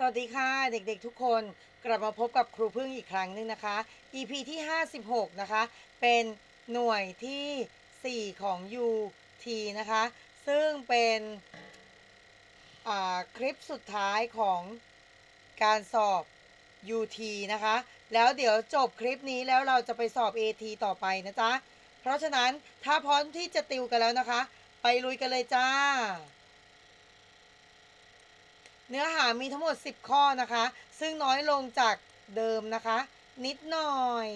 สวัสดีค่ะเด็กๆทุกคนกลับมาพบกับครูพึ่งอีกครั้งหนึ่งนะคะ EP ที่ 56 นะคะ เป็นหน่วยที่ 4 ของ UT นะคะ ซึ่งเป็นอ่าคลิปสุดท้ายของการสอบ UT นะคะ แล้วเดี๋ยวจบคลิปนี้แล้วเราจะไปสอบ AT ต่อไปนะจ๊ะ เพราะฉะนั้นถ้าพร้อมที่จะติวกันแล้วนะคะ ไปลุยกันเลยจ้า เนื้อหามีทั้งหมด 10 ข้อนะคะ ซึ่งน้อยลงจากเดิมนะคะ นิดหน่อย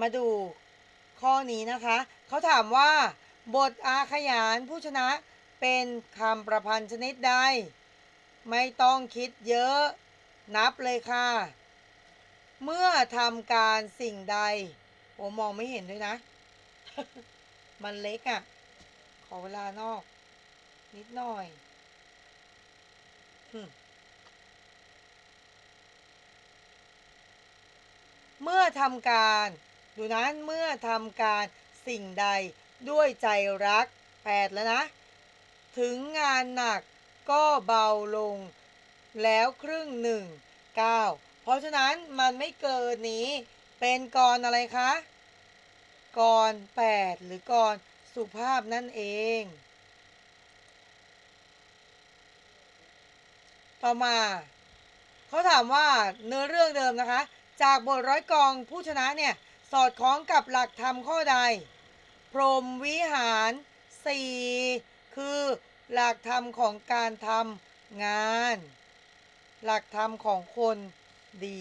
มาดูข้อนี้นะคะ เขาถามว่า บทอาขยานผู้ชนะเป็นคำประพันธ์ชนิดใด ไม่ต้องคิดเยอะ นับเลยค่ะ เมื่อทำการสิ่งใดโอ้มองไม่เห็นด้วยนะ มันเล็กอะ่ะ ขอเวลานอก นิดหน่อยเมื่อทำการ ดูนะเมื่อทำการสิ่งใดด้วยใจรักแปดแล้วนะ ถึงงานหนักก็เบาลง แล้วครึ่งหนึ่งเก้าเพราะฉะนั้นมันไม่เกินนี้เป็นกรอะไรคะกรแปดหรือกรสุภาพนั่นเอง ต่อมาเขาถามว่าเนื้อเรื่องเดิมนะคะ จากบทร้อยกองผู้ชนะเนี่ย สอดคล้องกับหลักธรรมข้อใด พรหมวิหาร4คือหลักธรรมของการทำงาน หลักธรรมของคนดี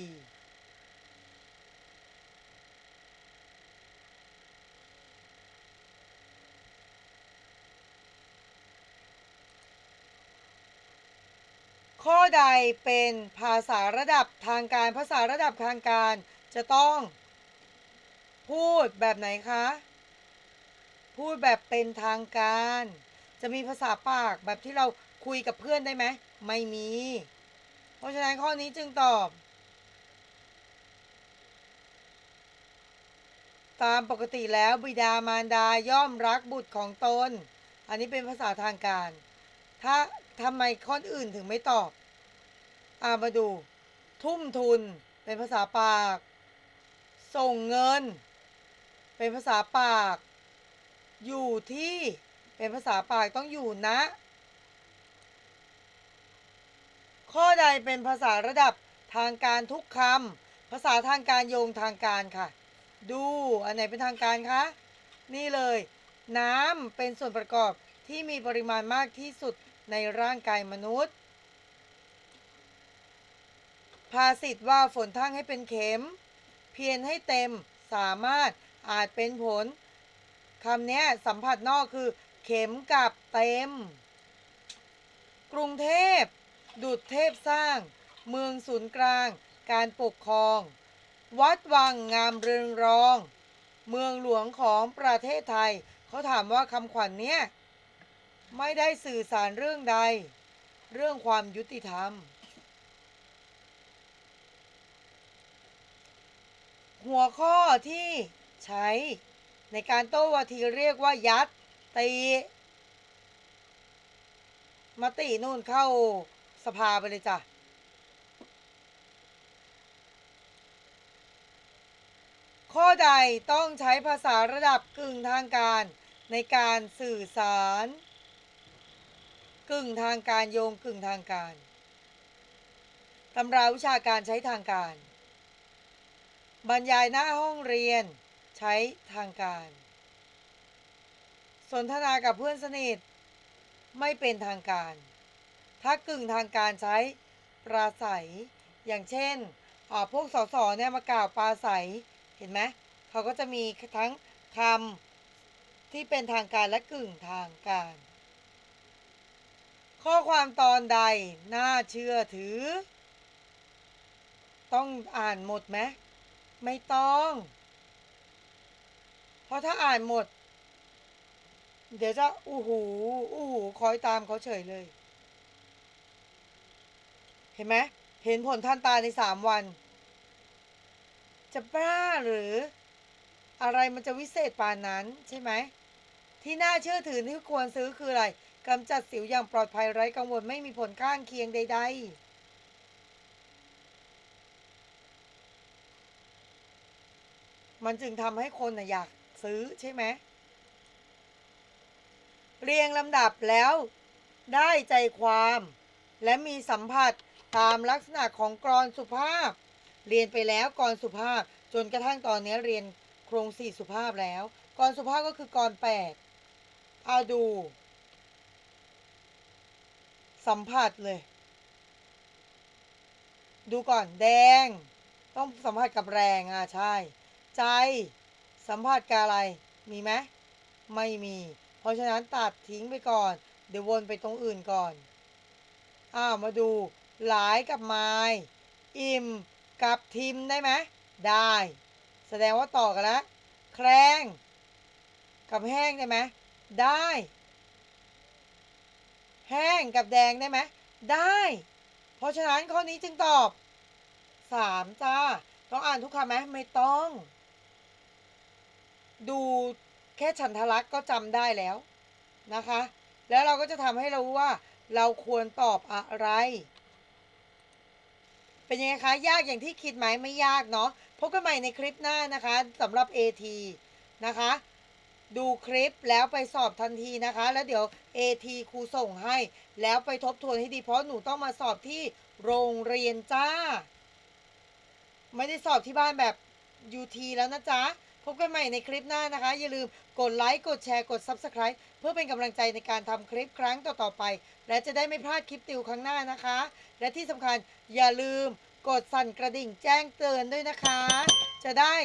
ข้อใดเป็นภาษาระดับทางการภาษาระดับทางการจะต้อง พูดแบบไหนคะ พูดแบบเป็นทางการ จะมีภาษาปากแบบที่เราคุยกับเพื่อนได้ไหม ไม่มี เพราะฉะนั้นข้อนี้จึงตอบ ตามปกติแล้วบิดามารดาย่อมรักบุตรของตน อันนี้เป็นภาษาทางการ ถ้าทำไมข้ออื่นถึงไม่ตอบอามาดู ทุ่มทุนเป็นภาษาปาก ส่งเงิน เป็นภาษาปาก อยู่ที่เป็นภาษาปากต้องอยู่นะ ข้อใดเป็นภาษาระดับทางการทุกคำภาษาทางการโยงทางการค่ะ ดูอันไหนเป็นทางการคะนี่เลย น้ำเป็นส่วนประกอบที่มีปริมาณมากที่สุดในร่างกายมนุษย์ ภาษิตว่าฝนทั้งให้เป็นเข็ม เพียรให้เต็มสามารถอาจเป็นผลคำนี้สัมผัสนอกคือ เข็มกับเต็ม กรุงเทพ ดุจเทพสร้าง เมืองศูนย์กลาง การปกครอง วัดวังงามเรืองรอง เมืองหลวงของประเทศไทย เขาถามว่าคำขวัญเนี้ยไม่ได้สื่อสารเรื่องใด เรื่องความยุติธรรม หัวข้อที่ใช้ในการโต้วาทีเรียกว่ายัดตีมตินู่นเข้า สภาไปเลยจ้ะ ข้อใดต้องใช้ภาษาระดับกึ่งทางการในการสื่อสาร กึ่งทางการโยงกึ่งทางการตำราวิชาการใช้ทางการ บรรยายหน้าห้องเรียนใช้ทางการ สนทนากับเพื่อนสนิท ไม่เป็นทางการ ถ้ากึ่งทางการใช้ปราศัย อย่างเช่นพวกสสเนี่ยมากล่าวปราศัย เห็นไหมเขาก็จะมีทั้งคำที่เป็นทางการและกึ่งทางการ ข้อความตอนใดน่าเชื่อถือ ต้องอ่านหมดไหมไม่ต้อง เพราะถ้าอ่านหมด เดี๋ยวจะอู้หูอู้หูคอยตามเขาเฉยเลย เห็นไหมเห็นผลท่านตาในสามวัน จะบ้าหรือ อะไรมันจะวิเศษปานนั้นใช่ไหม ที่น่าเชื่อถือที่ควรซื้อคืออะไรกำจัดสิวอย่างปลอดภัยไร้กังวลไม่มีผลข้างเคียงใด ๆมันจึงทำให้คนนะอยากซื้อใช่ไหม เรียงลำดับแล้วได้ใจความ และมีสัมผัสตามลักษณะของกรอนสุภาพ เรียนไปแล้วกรอนสุภาพ จนกระทั่งตอนนี้เรียนโครงสี่สุภาพแล้วกรอนสุภาพก็คือกรอนแปดเอาดู สัมผัสเลย ดูก่อนแดง ต้องสัมผัสกับแรงอะใช่ ใจ สัมผัสกับอะไร มีไหมไม่มี เพราะฉะนั้นตัดทิ้งไปก่อน เดี๋ยววนไปตรงอื่นก่อน อ้าวมาดูหลายกับไม้อิ่มกับทิมได้ไหมได้ แสดงว่าต่อกันแล้วแครงกับแห้งได้ไหมได้ แห้งกับแดงได้ไหมได้ เพราะฉะนั้นข้อนี้จึงตอบสามจ้า ต้องอ่านทุกคำไหมไม่ต้อง ดูแค่ฉันทลักษ์ก็จำได้แล้วนะคะ แล้วเราก็จะทำให้เรารู้ว่า เราควรตอบอะไร เป็นยังไงคะ ยากอย่างที่คิดไหมไม่ยากเนาะพบกันใหม่ในคลิปหน้านะคะสำหรับ AT นะคะ ดูคลิปแล้วไปสอบทันทีนะคะ แล้วเดี๋ยว AT ครูส่งให้ แล้วไปทบทวนให้ดีเพราะหนูต้องมาสอบที่โรงเรียนจ้า ไม่ได้สอบที่บ้านแบบ UT แล้วนะจ๊ะ พบกันใหม่ในคลิปหน้านะคะ อย่าลืมกดไลค์ กดแชร์ กด Subscribe เพื่อเป็นกำลังใจในการทำคลิปครั้งต่อๆไป และจะได้ไม่พลาดคลิปติวครั้งหน้านะคะ และที่สำคัญอย่าลืมกดสั่นกระดิ่งแจ้งเตือนด้วยนะคะ จะได้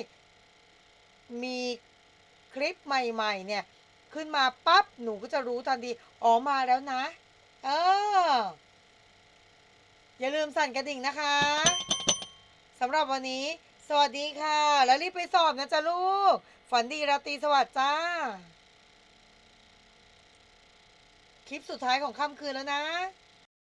มีคลิปใหม่ๆเนี่ย ขึ้นมาปั๊บหนูก็จะรู้ทันทีอ๋อมาแล้วนะ เออ อย่าลืมสั่นกระดิ่งนะคะสำหรับวันนี้ สวัสดีค่ะ แล้วรีบไปสอบนะจ๊ะลูก ฝันดีราตรีสวัสดิ์จ้า คลิปสุดท้ายของค่ำคืนแล้วนะ